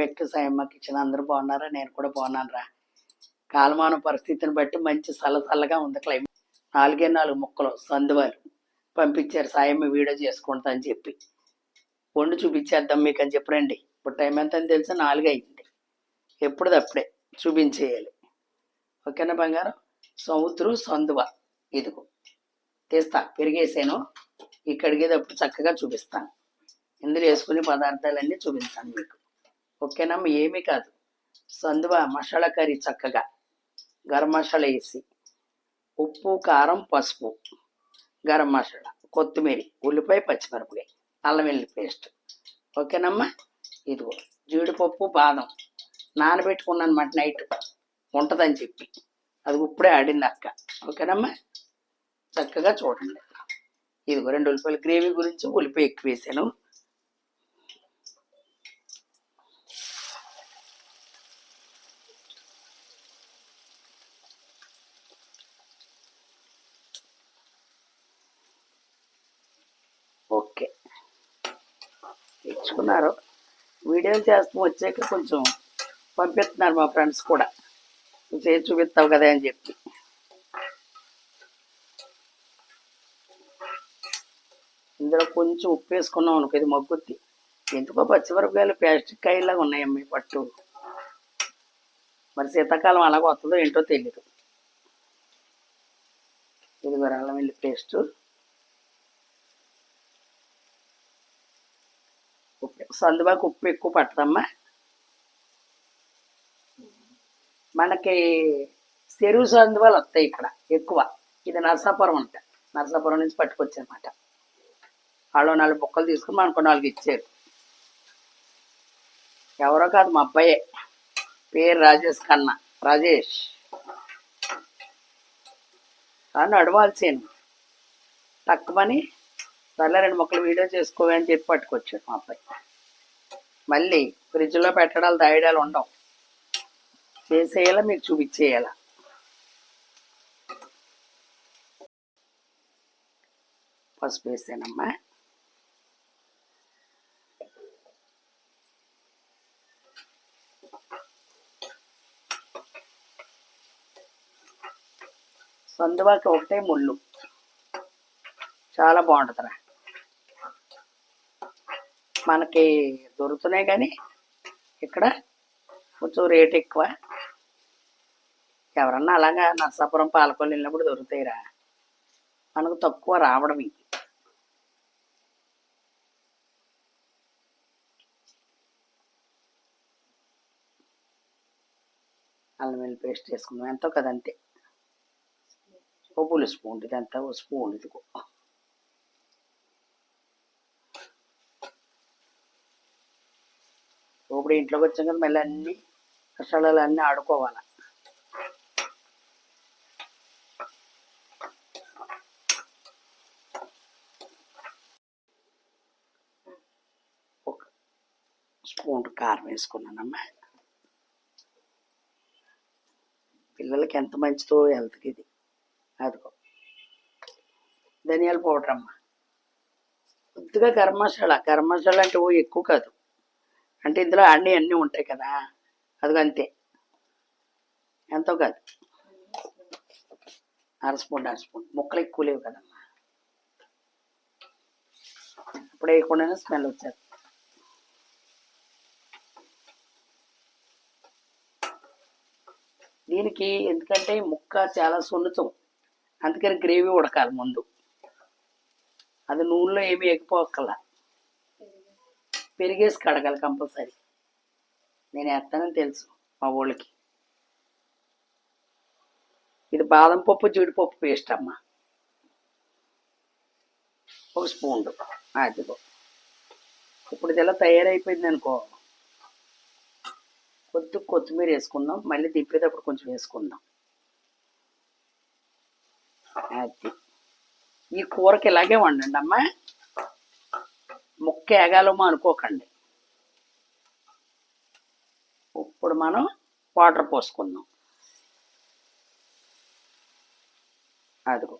Back సాయమ్మకి ఇచ్చిన అందరూ బాగున్నారా? నేను కూడా బాగున్నాను రా కాలమాన పరిస్థితిని బట్టి మంచి చల్లచల్లగా ఉంది క్లైమేట్. నాలుగే నాలుగు ముక్కలు సందువారు. పంపించారు సాయమ్మ వీడియో చేసుకుంటా అని చెప్పి. వండి చూపించేద్దాం మీకు అని చెప్పి రండి. ఇప్పుడు టైం ఎంత అని తెలిసి? నాలుగు అయింది. ఎప్పుడు అప్పుడే చూపించేయాలి. ఓకేనా బంగారం? సముద్రం సందువ. ఇదిగో. తీస్తా. పెరిగేసాను. ఇక్కడికి అప్పుడు చక్కగా చూపిస్తాను. ఇందులో వేసుకునే పదార్థాలన్నీ చూపిస్తాను మీకు. ఓకేనమ్మా ఏమీ కాదు. సందువ మసాలా కర్రీ చక్కగా. గరం మసాలా వేసి ఉప్పు కారం పసుపు గరం మసాలా కొత్తిమీర ఉల్లిపాయ పచ్చిమిరపకాయ అల్లం వెల్లి పేస్ట్. ఓకేనమ్మా ఇదిగో జీడిపప్పు బాదం. నానబెట్టుకున్నాను అనమాట నైట్. ఉంటుందని చెప్పి. అది ఇప్పుడే ఆడింది అక్క. ఓకేనమ్మా చక్కగా చూడండి. ఇదిగో రెండు ఉల్లిపాయలు గ్రేవీ గురించి ఉల్లిపాయ ఎక్కువ వేసాను ఓకే తెచ్చుకున్నారు. వీడియోలు చేస్తూ వచ్చాక కొంచెం పంపిస్తున్నారు మా ఫ్రెండ్స్ కూడా. నువ్వు చేసి చూపిస్తావు కదా అని చెప్పి. ఇందులో కొంచెం ఉప్పు వేసుకున్నాం అనుకో ఇది మగ్గుద్ది. ఎందుకో పచ్చిమిరపకాయలు ప్లాస్టిక్ కాయలాగా ఉన్నాయమ్మ పట్టు. మరి శీతాకాలం అలాగ వస్తుందో ఏంటో తెలియదు ఇది అల్లం వెల్లి పేస్టు. ఉప్పు సందుబాకు ఉప్పు ఎక్కువ పట్టదమ్మా మనకి చెరువు సందువాలు వస్తాయి ఇక్కడ ఎక్కువ. ఇది నరసాపురం అంట. నరసాపురం నుంచి పట్టుకొచ్చారన్నమాట. వాళ్ళు నాలుగు బొక్కలు తీసుకుని మనకు నాలుగు ఇచ్చారు. ఎవరో కాదు మా అబ్బాయే. పేరు రాజేష్ కన్నా. రాజేష్. కానీ అడవాల్సాను తక్కువని సర్లే రెండు మొక్కలు వీడియో చేసుకోవని చెప్పి పట్టుకొచ్చాడు మా అబ్బాయి. మళ్ళీ ఫ్రిడ్జ్లో పెట్టడాలు దాయడాలు ఉండవు. చేసేయాలా మీకు చూపించేయాలా? పసుపు వేసానమ్మా సందువాకి ఒకటే ముళ్ళు. చాలా బాగుంటుందిరా. మనకి దొరుకుతున్నాయి కానీ ఇక్కడ కొంచెం రేట్ ఎక్కువ. ఎవరన్నా అలాగా నర్సాపురం పాలకొల్లు వెళ్ళినప్పుడు దొరుకుతాయిరా. మనకు తక్కువ రావడం ఇది. అల్లం వెల్లి పేస్ట్ వేసుకుందాం. ఎంతో కదంతే ఓ పులి స్పూన్ ఇదంతా ఓ స్పూన్ ఇదిగో ఇప్పుడు ఇంట్లోకి వచ్చాం కదా మళ్ళీ అన్ని కష్టాలు అన్నీ ఆడుకోవాలి. ఒక స్పూన్ కారం వేసుకున్నానమ్మా. పిల్లలకి ఎంత మంచిదో హెల్త్కి ఇది. అదిగో. ధనియాల పౌడర్ అమ్మ కొద్దిగా గరం మసాలా. గరం మసాలా అంటే ఓ ఎక్కువ కాదు. అంటే ఇందులో అన్నీ అన్నీ ఉంటాయి కదా. అదిగో అంతే. ఎంతో కాదు. అర స్పూన్ అర స్పూన్. ముక్కలు ఎక్కువ లేవు కదమ్మా. అప్పుడు వేయకుండానే స్మెల్ వచ్చేది. దీనికి ఎందుకంటే ముక్క చాలా సున్నితం. అందుకని గ్రేవీ ఉడకాలి ముందు. అది నూనెలో ఏమి ఎగిపోక్కల పెరిగేసి కడగాలి కంపల్సరీ. నేను వేస్తానని తెలుసు మా ఊళ్ళకి. ఇది బాదం పప్పు జీడిపప్పు పేస్ట్ అమ్మ. ఒక స్పూన్ అదిగో ఇప్పుడు ఇది ఇలా తయారైపోయింది అనుకో. కొద్ది కొత్తిమీర వేసుకుందాం. మళ్ళీ దింపేటప్పుడు కొంచెం వేసుకుందాం. అది. ఈ కూరకి ఇలాగే వండండి అమ్మా. ఏగాలమో అనుకోకండి ఇప్పుడు మనం వాటర్ పోసుకుందాం. అదిగో.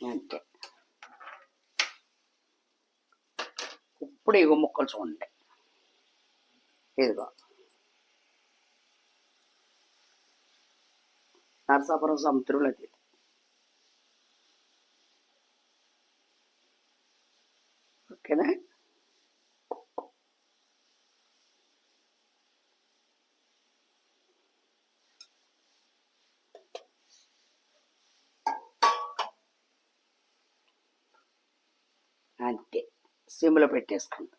అంతే ఇప్పుడు ఇగో ముక్కలు చూడండి. ఇదిగో. నరసాపురం సముద్రంలో అది ఓకేనా అంతే సిమ్లో పెట్టేసుకుందాం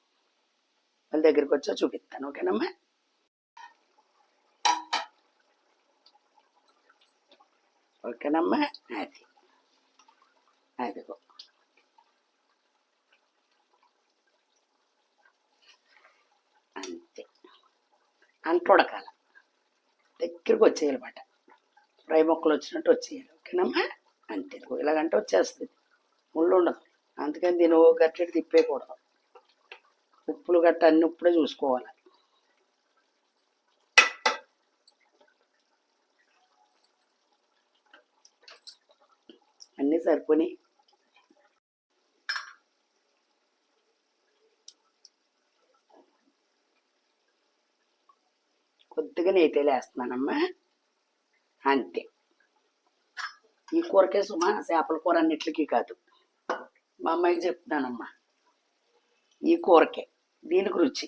వాళ్ళ దగ్గరికి వచ్చా చూపిస్తాను ఓకేనమ్మా ఓకేనమ్మా? అది. అదిగో. అంతే. అంత ఉడకాల వచ్చేయాలి వచ్చేయాలన్నమాట. ఫ్రై మొక్కలు వచ్చినట్టు వచ్చేయాలి. ఓకేనమ్మా? అంతే. ఇలాగంటే వచ్చేస్తుంది. ముళ్ళు ఉండదు. అందుకని దీని ఓ గట్టెడు తిప్పేయకూడదు. ఉప్పులు గట్ట అన్ని ఇప్పుడే చూసుకోవాలి. అన్నీ సరిపోయి కొద్దిగా నెయ్యి లేస్తున్నానమ్మా. అంతే. ఈ కూరకే సుమా చేపల కూర అన్నిటికీ కాదు. మా అమ్మాయికి చెప్తున్నానమ్మా. ఈ కూరకే దీనికి రుచి.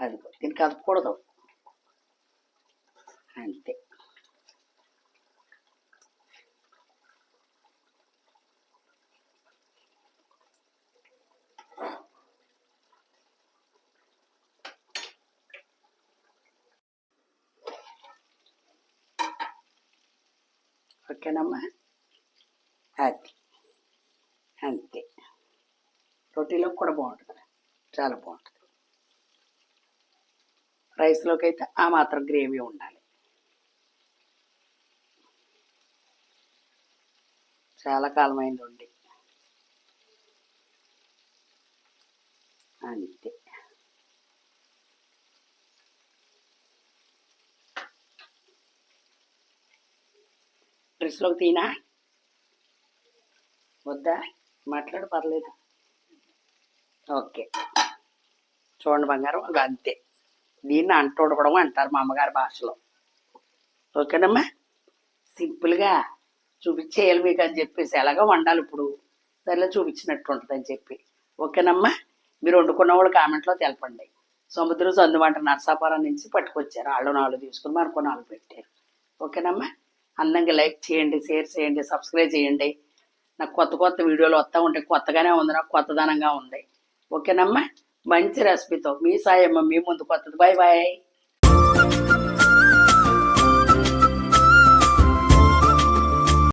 అది దీన్ని కలపకూడదు అంతే. ఓకేనమ్మా అది. అంతే. రొటీలోకి కూడా బాగుంటుంది చాలా బాగుంటుంది. రైస్లోకి అయితే ఆ మాత్రం గ్రేవీ ఉండాలి. చాలా కాలమైంది ఉండి అంతే. డ్రెస్లోకి తీనా? వద్దా? మాట్లాడు పర్లేదు. ఓకే. చూడండి బంగారం ఇంకా అంతే. దీన్ని అంటుడకడం అంటారు మా అమ్మగారి భాషలో. ఓకేనమ్మా? సింపుల్గా చూపించేయాలి మీకు అని చెప్పేసి. ఎలాగో వండాలి ఇప్పుడు. సరిలో చూపించినట్టు ఉంటుంది అని చెప్పి. ఓకేనమ్మా? మీరు వండుకున్న వాళ్ళు కామెంట్లో తెలపండి. సముద్రం సందుమంట నర్సాపురం నుంచి పట్టుకొచ్చారు. వాళ్ళు నాలుగు తీసుకుని మరొక నాలుగు పెట్టారు. ఓకేనమ్మా? అందంగా లైక్ చేయండి షేర్ చేయండి సబ్స్క్రైబ్ చేయండి. నాకు కొత్త కొత్త వీడియోలు వస్తూ ఉంటాయి. కొత్తగానే ఉంది నాకు కొత్తదనంగా ఉంది. ఓకేనమ్మా? మంచి రెసిపీతో మీ సాయమ్మ మీ ముందు కొత్తది. Bye bye